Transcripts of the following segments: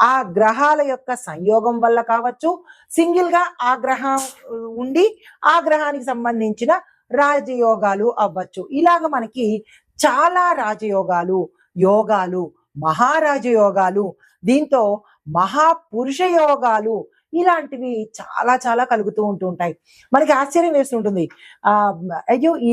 ఆ గ్రహాల యొక్క సంయోగం వల్ల కావచ్చు. సింగిల్గా ఆ గ్రహం ఉండి ఆ గ్రహానికి సంబంధించిన రాజయోగాలు అవ్వచ్చు. ఇలాగ మనకి చాలా రాజయోగాలు యోగాలు మహారాజయోగాలు దీంతో మహాపురుష యోగాలు ఇలాంటివి చాలా చాలా కలుగుతూ ఉంటూ ఉంటాయి. మనకి ఆశ్చర్యం వేస్తుంటుంది. ఆ అయ్యో ఈ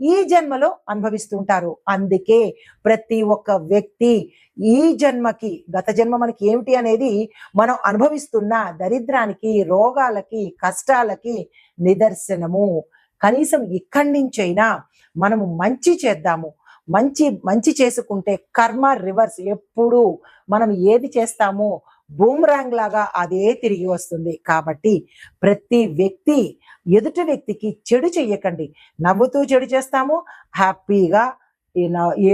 ఈ జన్మలో అనుభవిస్తుంటారు. అందుకే ప్రతి ఒక్క వ్యక్తి ఈ జన్మకి గత జన్మ మనకి ఏమిటి అనేది మనం అనుభవిస్తున్న దరిద్రానికి రోగాలకి కష్టాలకి నిదర్శనము. కనీసం ఇక్కడి నుంచైనా మనము మంచి చేద్దాము. మంచి మంచి చేసుకుంటే కర్మ రివర్స్ ఎప్పుడు మనం ఏది చేస్తామో బూమ్రాంగ్ లాగా అదే తిరిగి వస్తుంది. కాబట్టి ప్రతి వ్యక్తి ఎదుటి వ్యక్తికి చెడు చెయ్యకండి. నవ్వుతూ చెడు చేస్తాము హ్యాపీగా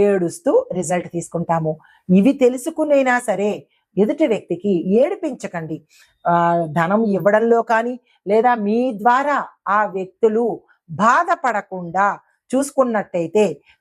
ఏడుస్తూ రిజల్ట్ తీసుకుంటాము. ఇవి తెలుసుకునైనా సరే ఎదుటి వ్యక్తికి ఏడిపించకండి. ధనం ఇవ్వడంలో కానీ లేదా మీ ద్వారా ఆ వ్యక్తులు బాధపడకుండా చూసుకున్నట్టయితే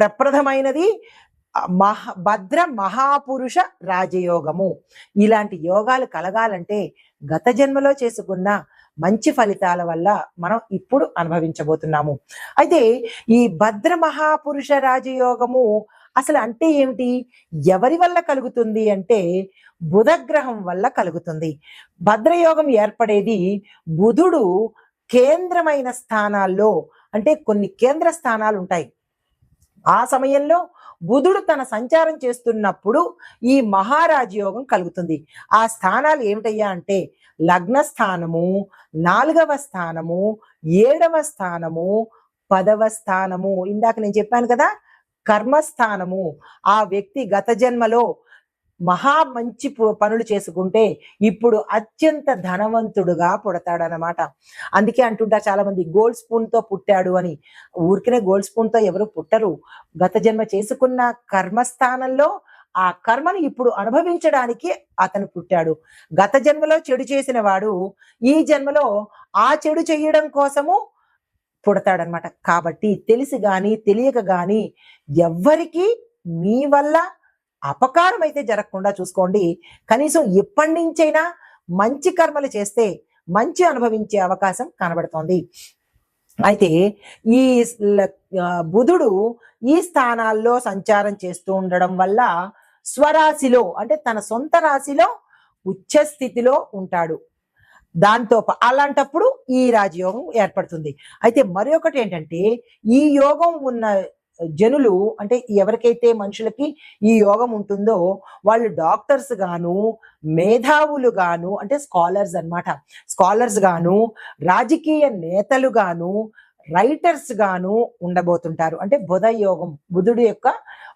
ప్రప్రథమైనది మహ భద్ర మహాపురుష రాజయోగము. ఇలాంటి యోగాలు కలగాలంటే గత జన్మలో చేసుకున్న మంచి ఫలితాల వల్ల మనం ఇప్పుడు అనుభవించబోతున్నాము. అయితే ఈ భద్ర మహాపురుష రాజయోగము అసలు అంటే ఏమిటి? ఎవరి వల్ల కలుగుతుంది అంటే బుధగ్రహం వల్ల కలుగుతుంది. భద్రయోగం ఏర్పడేది బుధుడు కేంద్రమైన స్థానాల్లో అంటే కొన్ని కేంద్ర స్థానాలు ఉంటాయి ఆ సమయంలో బుధుడు తన సంచారం చేస్తున్నప్పుడు ఈ మహారాజ యోగం కలుగుతుంది. ఆ స్థానాలు ఏమిటయ్యా అంటే లగ్న స్థానము నాలుగవ స్థానము ఏడవ స్థానము పదవ స్థానము. ఇందాక నేను చెప్పాను కదా కర్మస్థానము ఆ వ్యక్తి గత జన్మలో మహా మంచి పనులు చేసుకుంటే ఇప్పుడు అత్యంత ధనవంతుడుగా పుడతాడనమాట అందుకే అంటుంటారు చాలా మంది గోల్డ్ స్పూన్తో పుట్టాడు అని. ఊరికనే గోల్డ్ స్పూన్తో ఎవరు పుట్టరు. గత జన్మ చేసుకున్న కర్మస్థానంలో ఆ కర్మను ఇప్పుడు అనుభవించడానికి అతను పుట్టాడు. గత జన్మలో చెడు చేసిన వాడు ఈ జన్మలో ఆ చెడు చేయడం కోసము పుడతాడనమాట కాబట్టి తెలిసి గాని తెలియక గాని ఎవ్వరికి మీ వల్ల అపకారం అయితే జరగకుండా చూసుకోండి. కనీసం ఇప్పటి నుంచైనా మంచి కర్మలు చేస్తే మంచి అనుభవించే అవకాశం కనబడుతోంది. అయితే ఈ బుధుడు ఈ స్థానాల్లో సంచారం చేస్తూ ఉండడం వల్ల స్వరాశిలో అంటే తన సొంత రాశిలో ఉచ్చస్థితిలో ఉంటాడు. దాంతో అలాంటప్పుడు ఈ రాజయోగం ఏర్పడుతుంది. అయితే మరి ఒకటి ఏంటంటే ఈ యోగం ఉన్న జనులు అంటే ఎవరికైతే మనుషులకి ఈ యోగం ఉంటుందో వాళ్ళు డాక్టర్స్ గాను మేధావులు గాను అంటే స్కాలర్స్ అన్నమాట. స్కాలర్స్ గాను రాజకీయ నేతలు గాను రైటర్స్ గాను ఉండబోతుంటారు. అంటే బుధ యోగం బుధుడు యొక్క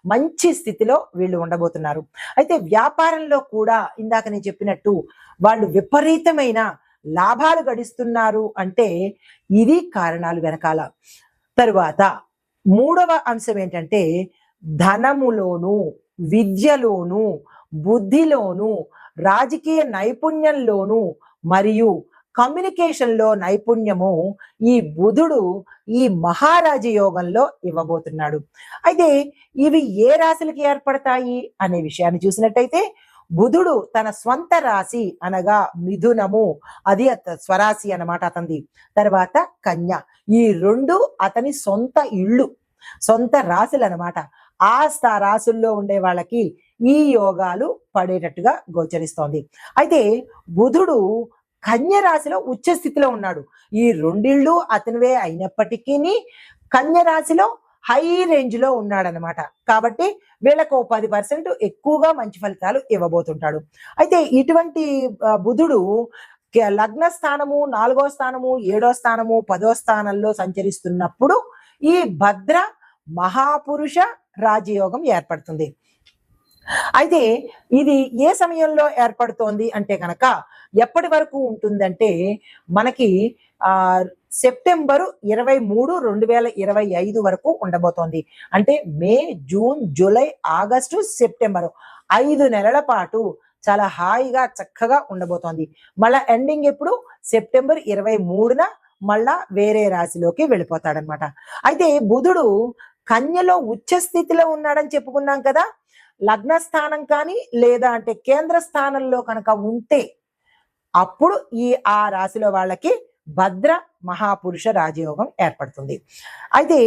మంచి స్థితిలో వీళ్ళు ఉండబోతున్నారు. అయితే వ్యాపారంలో కూడా ఇందాక నేను చెప్పినట్టు వాళ్ళు విపరీతమైన లాభాలు గడిస్తున్నారు అంటే ఇది కారణాలు వెనకాల. తరువాత మూడవ అంశం ఏంటంటే ధనములోను విద్యలోను బుద్ధిలోను రాజకీయ నైపుణ్యంలోను మరియు కమ్యూనికేషన్లో నైపుణ్యము ఈ బుధుడు ఈ మహారాజ యోగంలో ఇవ్వబోతున్నాడు. అయితే ఇవి ఏ రాశులకి ఏర్పడతాయి అనే విషయాన్ని చూసినట్టయితే బుధుడు తన స్వంత రాశి అనగా మిథునము. అది స్వరాశి అనమాట అతనిది. తర్వాత కన్య. ఈ రెండు అతని సొంత ఇళ్ళు సొంత రాశులు అనమాట ఆ స్థా రాశుల్లో ఉండే వాళ్ళకి ఈ యోగాలు పడేటట్టుగా గోచరిస్తోంది. అయితే బుధుడు కన్య రాశిలో ఉచ్చ స్థితిలో ఉన్నాడు. ఈ రెండిళ్ళు అతనివే అయినప్పటికీ కన్య రాశిలో హై రేంజ్లో ఉన్నాడనమాట కాబట్టి వీళ్ళకు పది పర్సెంట్ ఎక్కువగా మంచి ఫలితాలు ఇవ్వబోతుంటాడు. అయితే ఇటువంటి బుధుడు లగ్న స్థానము నాలుగో స్థానము ఏడో స్థానము పదో స్థానంలో సంచరిస్తున్నప్పుడు ఈ భద్ర మహాపురుష రాజయోగం ఏర్పడుతుంది. అయితే ఇది ఏ సమయంలో ఏర్పడుతోంది అంటే కనుక ఎప్పటి వరకు ఉంటుందంటే మనకి ఆ సెప్టెంబరు ఇరవై మూడు రెండు వేల ఇరవై ఐదు వరకు ఉండబోతోంది. అంటే May June July August September ఐదు నెలల పాటు చాలా హాయిగా చక్కగా ఉండబోతోంది. మళ్ళా ఎండింగ్ ఎప్పుడు? సెప్టెంబర్ ఇరవై మూడున మళ్ళా వేరే రాశిలోకి వెళ్ళిపోతాడనమాట. అయితే బుధుడు కన్యలో ఉచ్చ స్థితిలో ఉన్నాడని చెప్పుకున్నాం కదా. లగ్న స్థానం కానీ లేదా అంటే కేంద్ర స్థానంలో కనుక ఉంటే అప్పుడు ఈ ఆ రాశిలో వాళ్ళకి భద్ర మహాపురుష రాజయోగం ఏర్పడుతుంది. అయితే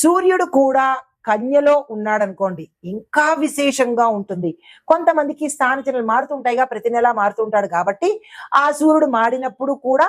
సూర్యుడు కూడా కన్యలో ఉన్నాడనుకోండి ఇంకా విశేషంగా ఉంటుంది. కొంతమందికి స్థానచనలు మారుతుంటాయిగా ప్రతి నెల మారుతుంటాడు కాబట్టి ఆ సూర్యుడు మాడినప్పుడు కూడా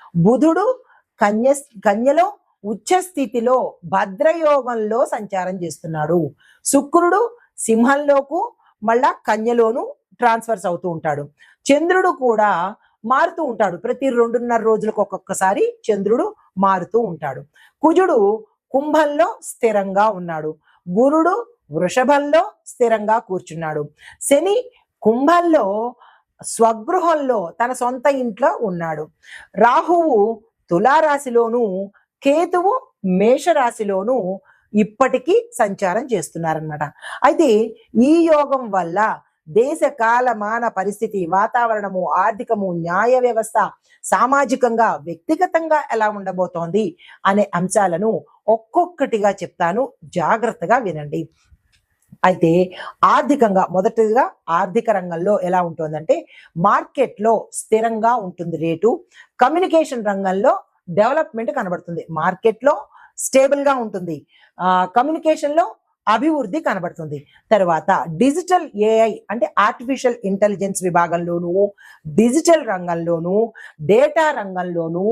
బుధుడు కన్య కన్యలో ఉచ్చ స్థితిలో భద్రయోగంలో సంచారం చేస్తున్నాడు. శుక్రుడు సింహంలోకు మళ్ళా కన్యలోను ట్రాన్స్ఫర్స్ అవుతూ ఉంటాడు. చంద్రుడు కూడా మారుతూ ఉంటాడు. ప్రతి రెండున్నర రోజులకు ఒక్కొక్కసారి చంద్రుడు మారుతూ ఉంటాడు. కుజుడు కుంభంలో స్థిరంగా ఉన్నాడు. గురుడు వృషభంలో స్థిరంగా కూర్చున్నాడు. శని కుంభంలో స్వగృహంలో తన సొంత ఇంట్లో ఉన్నాడు. రాహువు తులారాశిలోను కేతువు మేషరాశిలోను ఇప్పటికీ సంచారం చేస్తున్నారనమాట అయితే ఈ యోగం వల్ల దేశ కాలమాన పరిస్థితి వాతావరణము ఆర్థికము న్యాయ వ్యవస్థ సామాజికంగా వ్యక్తిగతంగా ఎలా ఉండబోతోంది అనే అంశాలను ఒక్కొక్కటిగా చెప్తాను. జాగ్రత్తగా వినండి. అయితే ఆర్థికంగా మొదటిగా ఆర్థిక రంగంలో ఎలా ఉంటుందంటే మార్కెట్లో స్థిరంగా ఉంటుంది రేటు. కమ్యూనికేషన్ రంగంలో డెవలప్మెంట్ కనబడుతుంది. మార్కెట్లో స్టేబుల్గా ఉంటుంది. కమ్యూనికేషన్లో అభివృద్ధి కనబడుతుంది. తర్వాత డిజిటల్ ఏఐ అంటే ఆర్టిఫిషియల్ ఇంటెలిజెన్స్ విభాగంలోను డిజిటల్ రంగంలోను డేటా రంగంలోను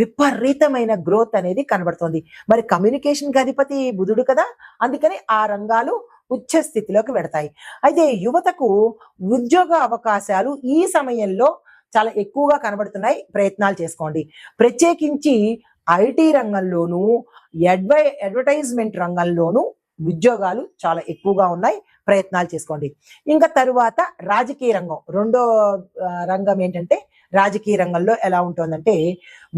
విపరీతమైన గ్రోత్ అనేది కనబడుతుంది. మరి కమ్యూనికేషన్ అధిపతి బుధుడు కదా అందుకని ఆ రంగాలు ఉచ్చ స్థితిలోకి పెడతాయి అయితే యువతకు ఉద్యోగ అవకాశాలు ఈ సమయంలో చాలా ఎక్కువగా కనబడుతున్నాయి. ప్రయత్నాలు చేసుకోండి. ప్రత్యేకించి ఐటీ రంగంలోనూ అడ్వై అడ్వర్టైజ్మెంట్ రంగంలోనూ ఉద్యోగాలు చాలా ఎక్కువగా ఉన్నాయి. ప్రయత్నాలు చేసుకోండి. ఇంకా తరువాత రాజకీయ రంగం. రెండో రంగం ఏంటంటే రాజకీయ రంగంలో ఎలా ఉంటుందంటే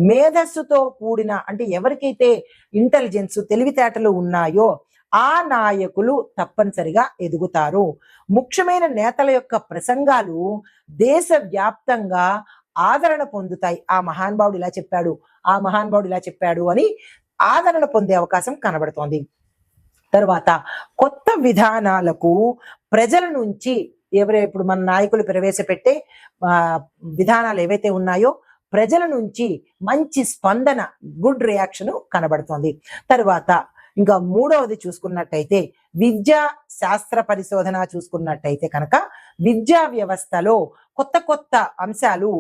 మేధస్సుతో కూడిన అంటే ఎవరికైతే ఇంటెలిజెన్స్ తెలివితేటలు ఉన్నాయో ఆ నాయకులు తప్పనిసరిగా ఎదుగుతారు. ముఖ్యమైన నేతల యొక్క ప్రసంగాలు దేశ వ్యాప్తంగా ఆదరణ పొందుతాయి. ఆ మహానుభావుడు ఇలా చెప్పాడు ఆ మహానుభావుడు ఇలా చెప్పాడు అని ఆదరణ పొందే అవకాశం కనబడుతోంది. తర్వాత కొత్త విధానాలకు ప్రజల నుంచి ఎవరే ఇప్పుడు మన నాయకులు ప్రవేశపెట్టే విధానాలు ఏవైతే ఉన్నాయో ప్రజల నుంచి మంచి స్పందన గుడ్ రియాక్షన్ కనబడుతోంది. తర్వాత ఇంకా మూడవది చూసుకున్నట్టయితే విద్యా శాస్త్ర పరిశోధన చూసుకున్నట్టయితే కనుక విద్యా వ్యవస్థలో కొత్త కొత్త అంశాలు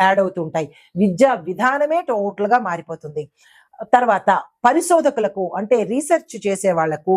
యాడ్ అవుతుంటాయి. విద్యా విధానమే టోటల్గా మారిపోతుంది. తర్వాత పరిశోధకులకు అంటే రీసెర్చ్ చేసే వాళ్ళకు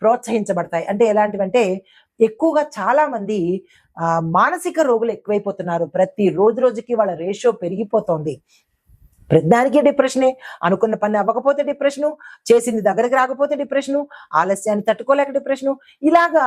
ప్రోత్సహించబడతాయి. అంటే ఎలాంటివంటే ఎక్కువగా చాలా మంది మానసిక రోగులు ఎక్కువైపోతున్నారు. ప్రతి రోజు రోజుకి వాళ్ళ రేషియో పెరిగిపోతోంది. ప్రతిదానికి డిప్రెషనే. అనుకున్న పని అవ్వకపోతే డిప్రెషను. చేసింది దగ్గరికి రాకపోతే డిప్రెషను. ఆలస్యాన్ని తట్టుకోలేక డిప్రెషను. ఇలాగా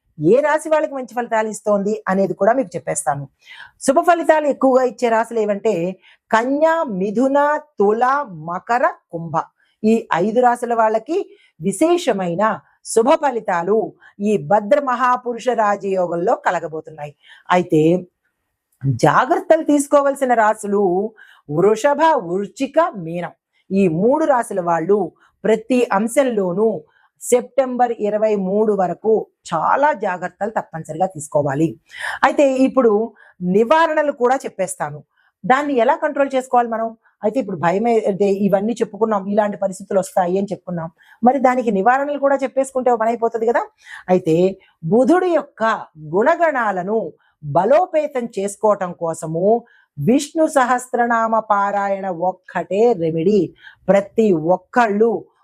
ఏ రాశి వాళ్ళకి మంచి ఫలితాలు ఇస్తోంది అనేది కూడా మీకు చెప్పేస్తాను. శుభ ఫలితాలు ఎక్కువగా ఇచ్చే రాశులు ఏవంటే కన్యా మిథున తుల మకర కుంభ. ఈ ఐదు రాశుల వాళ్ళకి విశేషమైన శుభ ఫలితాలు ఈ భద్ర మహాపురుష రాజయోగంలో కలగబోతున్నాయి. అయితే జాగ్రత్తలు తీసుకోవలసిన రాశులు వృషభ వృచ్చిక మీనం. ఈ మూడు రాశుల వాళ్ళు ప్రతి అంశంలోనూ సెప్టెంబర్ ఇరవై మూడు వరకు చాలా జాగ్రత్తలు తప్పనిసరిగా తీసుకోవాలి. అయితే ఇప్పుడు నివారణలు కూడా చెప్పేస్తాను. దాన్ని ఎలా కంట్రోల్ చేసుకోవాలి మనం? అయితే ఇప్పుడు భయం ఇవన్నీ చెప్పుకున్నాం ఇలాంటి పరిస్థితులు వస్తాయి అని చెప్పుకున్నాం. మరి దానికి నివారణలు కూడా చెప్పేసుకుంటే పనైపోతుంది అయిపోతుంది కదా? అయితే బుధుడు యొక్క గుణగణాలను బలోపేతం చేసుకోవటం కోసము విష్ణు సహస్రనామ పారాయణ ఒక్కటే రెమెడీ ప్రతి ఒక్కళ్ళు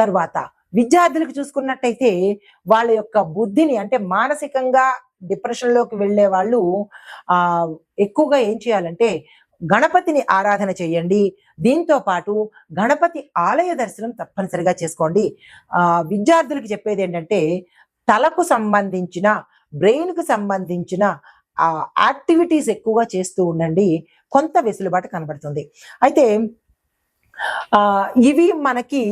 తర్వాత విద్యార్థులకు చూసుకున్నట్టయితే వాళ్ళ యొక్క బుద్ధిని అంటే మానసికంగా డిప్రెషన్లోకి వెళ్ళే వాళ్ళు ఆ ఎక్కువగా ఏం చేయాలంటే గణపతిని ఆరాధన చేయండి. దీంతో పాటు గణపతి ఆలయ దర్శనం తప్పనిసరిగా చేసుకోండి. ఆ విద్యార్థులకు చెప్పేది ఏంటంటే తలకు సంబంధించిన బ్రెయిన్కు సంబంధించిన ఆ యాక్టివిటీస్ ఎక్కువగా చేస్తూ ఉండండి. కొంత వెసులుబాటు కనబడుతుంది. అయితే ఇవి మనకి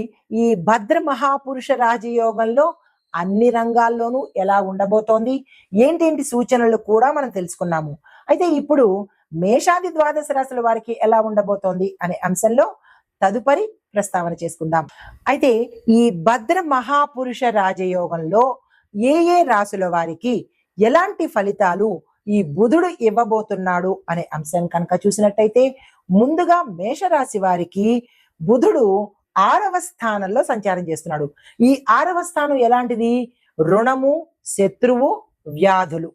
ఈ భద్ర మహాపురుష రాజయోగంలో అన్ని రంగాల్లోనూ ఎలా ఉండబోతోంది? ఏంటేంటి సూచనలు కూడా మనం తెలుసుకున్నాము. అయితే ఇప్పుడు మేషాది ద్వాదశ రాశుల వారికి ఎలా ఉండబోతోంది అనే అంశంలో తదుపరి ప్రస్తావన చేసుకుందాం. అయితే ఈ భద్ర మహాపురుష రాజయోగంలో ఏ ఏ రాశుల వారికి ఎలాంటి ఫలితాలు ఈ బుధుడు ఇవ్వబోతున్నాడు అనే అంశం కనుక చూసినట్టయితే ముందుగా మేషరాశి వారికి బుధుడు ఆరవ స్థానంలో సంచారం చేస్తున్నాడు. ఈ ఆరవ స్థానం ఎలాంటిది? రుణము శత్రువు వ్యాధులు.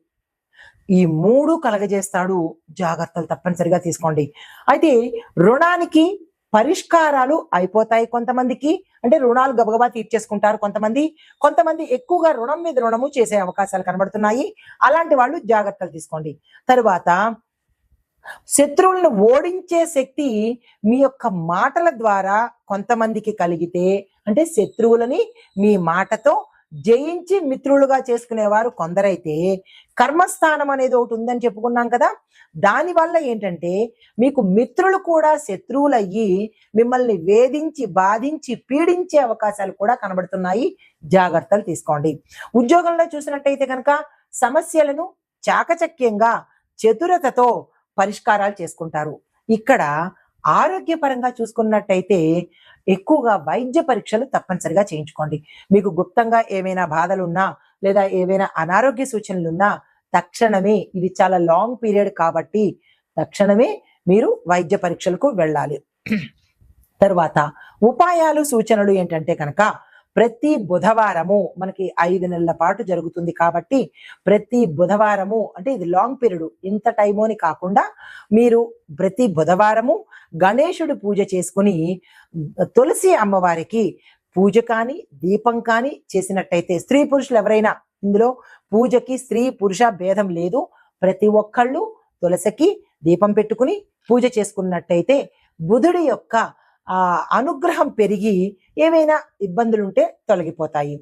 ఈ మూడు కలగజేస్తాడు. జాగ్రత్తలు తప్పనిసరిగా తీసుకోండి. అయితే రుణానికి పరిష్కారాలు అయిపోతాయి కొంతమందికి. అంటే రుణాలు గబగబా తీర్చేసుకుంటారు కొంతమంది. కొంతమంది ఎక్కువగా రుణం మీద రుణము చేసే అవకాశాలు కనబడుతున్నాయి. అలాంటి వాళ్ళు జాగ్రత్తలు తీసుకోండి. తరువాత శత్రువులను ఓడించే శక్తి మీ యొక్క మాటల ద్వారా కొంతమందికి కలిగితే అంటే శత్రువులని మీ మాటతో జయించి మిత్రులుగా చేసుకునేవారు కొందరైతే కర్మస్థానం అనేది ఒకటి ఉందని చెప్పుకున్నాం కదా. దాని వల్ల ఏంటంటే మీకు మిత్రులు కూడా శత్రువులయ్యి మిమ్మల్ని వేధించి బాధించి పీడించే అవకాశాలు కూడా కనబడుతున్నాయి. జాగ్రత్తలు తీసుకోండి. ఉద్యోగంలో చూసినట్టయితే కనుక సమస్యలను చాకచక్యంగా చతురతతో పరిష్కారాలు చేసుకుంటారు. ఇక్కడ ఆరోగ్యపరంగా చూసుకున్నట్టయితే ఎక్కువగా వైద్య పరీక్షలు తప్పనిసరిగా చేయించుకోండి. మీకు గుప్తంగా ఏమైనా బాధలున్నా లేదా ఏవైనా అనారోగ్య సూచనలు ఉన్నా తక్షణమే ఇది చాలా లాంగ్ పీరియడ్ కాబట్టి తక్షణమే మీరు వైద్య పరీక్షలకు వెళ్ళాలి. తర్వాత ఉపాయాలు సూచనలు ఏంటంటే కనుక ప్రతి బుధవారము మనకి ఐదు నెలల పాటు జరుగుతుంది కాబట్టి ప్రతి బుధవారము అంటే ఇది లాంగ్ పీరియడ్ ఇంత టైము అని కాకుండా మీరు ప్రతి బుధవారము గణేషుడు పూజ చేసుకుని తులసి అమ్మవారికి పూజ కానీ దీపం కానీ చేసినట్టయితే స్త్రీ పురుషులు ఎవరైనా ఇందులో పూజకి స్త్రీ పురుష భేదం లేదు. ప్రతి ఒక్కళ్ళు తులసికి దీపం పెట్టుకుని పూజ చేసుకున్నట్టయితే బుధుడి యొక్క అనుగ్రహం పెరిగి ఏవైనా ఇబ్బందులుంటే తొలగిపోతాయి.